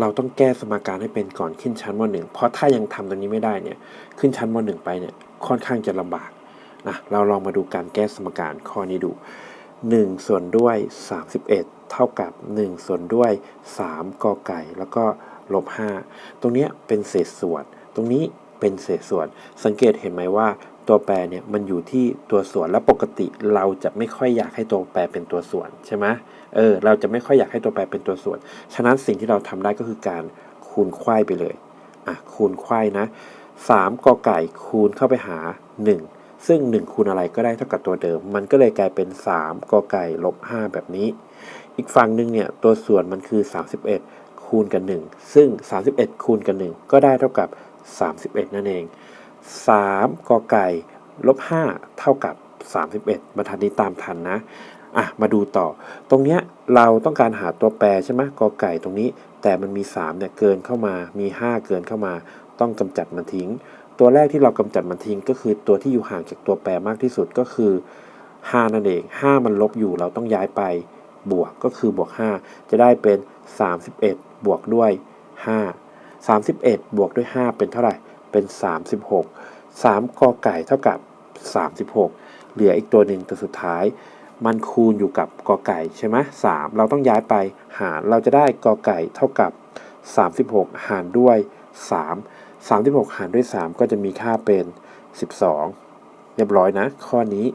เราต้องแก้สมการให้เป็นก่อนขึ้นชั้นมหนึ่งเพราะถ้ายังทำตรงนี้ไม่ได้เนี่ยขึ้นชั้นมหนึ่งไปเนี่ยค่อนข้างจะลำบากนะเราลองมาดูการแก้สมการข้อนี้ดู 1 ส่วนด้วย 31 เท่ากับ 1 ส่วนด้วย 3กอไก่ แล้วก็ลบ5ตรงนี้เป็นเศษส่วน ตรงนี้เป็นเศษส่วน สังเกตเห็นไหมว่า ตัวแปรเนี่ยมันอยู่ที่ตัวส่วนและปกติเราจะไม่ค่อยอยากให้ตัวแปรเป็นตัวส่วนใช่ไหมเออเราจะไม่ค่อยอยากให้ตัวแปรเป็นตัวส่วน ฉะนั้นสิ่งที่เราทำได้ก็คือการคูณไขว้ไปเลยอะคูณไขว้นะ3กอไก่คูณเข้าไปหา 1 ซึ่ง 1 คูณอะไรก็ได้เท่ากับตัวเดิม มันก็เลยกลายเป็น 3กอไก่ลบ5แบบนี้ อีกฝั่งหนึ่งเนี่ยตัวส่วนมันคือ 31 คูณกับ1ซึ่ง 31 คูณกับ1ก็ได้เท่ากับ 31 นั่นเอง 3กอไก่ลบ5เท่ากับ 31 บรรทัดนี้ตามทันนะอะมาดูต่อ ตรงเนี้ยเราต้องการหาตัวแปรใช่ไหมกอไก่ตรงนี้ แต่มันมี 3 เนี่ยเกินเข้ามา มี 5 เกินเข้ามา ต้องกำจัดมันทิ้ง ตัวแรกที่เรากำจัดมันทิ้งก็คือตัวที่อยู่ห่างจากตัวแปรมากที่สุดก็คือ5นั่นเอง5มันลบอยู่เราต้องย้ายไปบวกก็คือบวก 5 จะได้เป็น 31 บวกด้วย 5 31 บวกด้วย 5 เป็นเท่าไหร่ เป็น 36 3กอไก่เท่ากับ 36 เหลืออีกตัวหนึ่งตัวสุดท้าย มันคูณอยู่กับกอไก่ใช่ไหมสามเราต้องย้ายไปหารเราจะได้กอไก่เท่ากับ 36 หารด้วย 3 36 หารด้วย 3 ก็จะมีค่าเป็น 12 เรียบร้อยนะ ข้อนี้